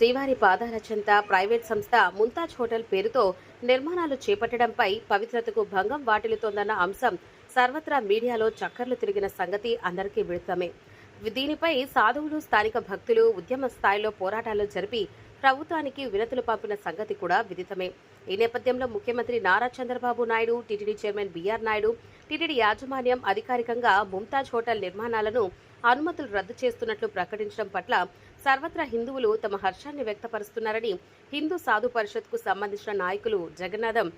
శ్రీవారి పాదాల చెంత ప్రైవేట్ సంస్థ ముంతాజ్ హోటల్ పేరుతో నిర్మాణాలు చేపట్టడంపై పవిత్రతకు భంగం వాటిల్లుతోందన్న అంశం సర్వత్రా మీడియాలో చక్కర్లు తిరిగిన సంగతి అందరికీ విడుతమే దీనిపై సాధువులు స్థానిక భక్తులు ఉద్యమ స్థాయిలో పోరాటాలు జరిపి ప్రభుత్వానికి వినతులు పంపిన సంగతి కూడా విదితమే. ఈ నేపథ్యంలో ముఖ్యమంత్రి Nara Chandrababu Naidu TTD chairman BR Naidu TTD యాజమాన్యం అధికారికంగా ముంతాజ్ హోటల్ నిర్మాణాలను అనుమతులు రద్దు చేస్తున్నట్లు ప్రకటించడం పట్ల సర్వత్రా హిందువులు తమ హర్షాన్ని వ్యక్తపరుస్తున్నారని హిందూ సాధు పరిషత్కు సంబంధించిన నాయకులు జగన్నాథం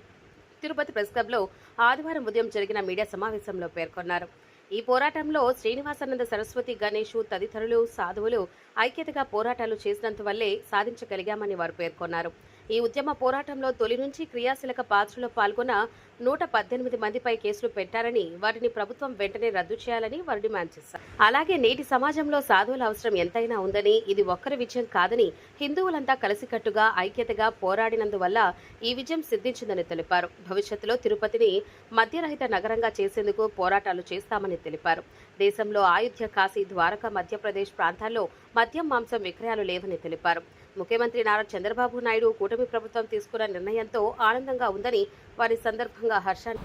తిరుపతి ప్రెస్ క్లబ్లో ఆదివారం ఉదయం జరిగిన మీడియా సమావేశంలో పేర్కొన్నారు. ఈ పోరాటంలో శ్రీనివాసానంద సరస్వతి గణేషు తదితరులు సాధువులు ఐక్యతగా పోరాటాలు చేసినందువల్లే సాధించగలిగామని వారు పేర్కొన్నారు. ఈ ఉద్యమ పోరాటంలో తొలి నుంచి క్రియాశీలక పాత్రలో పాల్గొన్న నూట పద్దెనిమిది మందిపై కేసులు పెట్టారని వారిని ప్రభుత్వం వెంటనే రద్దు చేయాలని వారు డిమాండ్ చేశారు. అలాగే నేటి సమాజంలో సాధువుల అవసరం ఎంతైనా ఉందని ఇది ఒక్కరి విజయం కాదని హిందువులంతా కలిసికట్టుగా ఐక్యతగా పోరాడినందువల్ల ఈ విజయం సిద్ధించిందని తెలిపారు. భవిష్యత్తులో తిరుపతిని మద్యరహిత నగరంగా చేసేందుకు పోరాటాలు చేస్తామని తెలిపారు. దేశంలో ఆయుధ్య కాశీ ద్వారకా మధ్యప్రదేశ్ ప్రాంతాల్లో మద్యం మాంసం విక్రయాలు లేవని తెలిపారు. ముఖ్యమంత్రి నారా చంద్రబాబు నాయుడు కూటమి ప్రభుత్వం తీసుకున్న నిర్ణయంతో ఆనందంగా ఉందని వారి సందర్భంగా హర్షాన్ని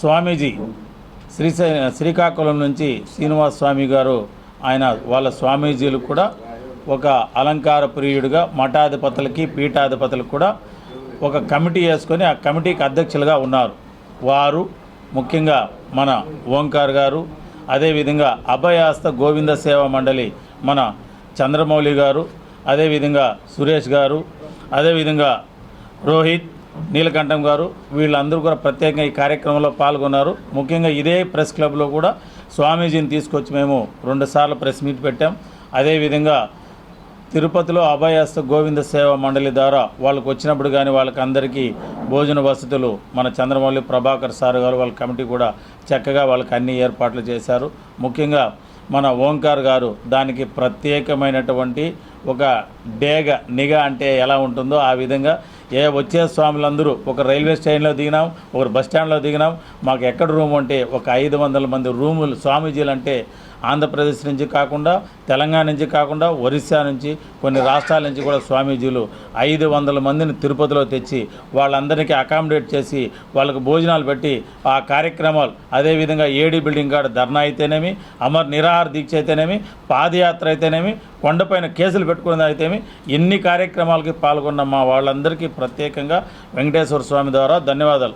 స్వామీజీ శ్రీ శ్రీకాకుళం నుంచి శ్రీనివాస స్వామి గారు ఆయన వాళ్ళ స్వామీజీలు కూడా ఒక అలంకార ప్రియుడిగా మఠాధిపతులకి పీఠాధిపతులకు కూడా ఒక కమిటీ వేసుకొని ఆ కమిటీకి అధ్యక్షులుగా ఉన్నారు. వారు ముఖ్యంగా మన ఓంకార్ గారు అదేవిధంగా అభయాస్త గోవింద సేవా మండలి మన చంద్రమౌళి గారు అదేవిధంగా సురేష్ గారు అదేవిధంగా రోహిత్ నీలకంఠం గారు వీళ్ళందరూ కూడా ప్రత్యేకంగా ఈ కార్యక్రమంలో పాల్గొన్నారు. ముఖ్యంగా ఇదే ప్రెస్ క్లబ్లో కూడా స్వామీజీని తీసుకొచ్చి మేము రెండుసార్లు ప్రెస్ మీట్ పెట్టాం. అదేవిధంగా తిరుపతిలో అభయాస్త గోవింద సేవ మండలి ద్వారా వాళ్ళకు వచ్చినప్పుడు కానీ వాళ్ళకి అందరికీ భోజన వసతులు మన చంద్రమౌళి ప్రభాకర్ సార్ గారు వాళ్ళ కమిటీ కూడా చక్కగా వాళ్ళకి అన్ని ఏర్పాట్లు చేశారు. ముఖ్యంగా మన ఓంకార్ గారు దానికి ప్రత్యేకమైనటువంటి ఒక డేగ నిఘా అంటే ఎలా ఉంటుందో ఆ విధంగా ఏ వచ్చే స్వాములందరూ ఒక రైల్వే స్టేషన్లో దిగినాం ఒక బస్ స్టాండ్లో దిగినాం. మాకు ఎక్కడ రూమ్ అంటే ఒక ఐదు వందల మంది రూములు స్వామీజీలు అంటే ఆంధ్రప్రదేశ్ నుంచి కాకుండా తెలంగాణ నుంచి కాకుండా ఒరిస్సా నుంచి కొన్ని రాష్ట్రాల నుంచి కూడా స్వామీజీలు ఐదు వందల మందిని తిరుపతిలో తెచ్చి వాళ్ళందరికీ అకామిడేట్ చేసి వాళ్ళకు భోజనాలు పెట్టి ఆ కార్యక్రమాలు అదేవిధంగా ఏడీ బిల్డింగ్ కాడ ధర్నా అయితేనేమి అమర్ నిరాహార దీక్ష అయితేనేమి పాదయాత్ర అయితేనేమి కొండపైన కేసులు పెట్టుకున్నది అయితేమి ఎన్ని కార్యక్రమాలకి పాల్గొన్న మా వాళ్ళందరికీ ప్రత్యేకంగా వెంకటేశ్వర స్వామి ద్వారా ధన్యవాదాలు.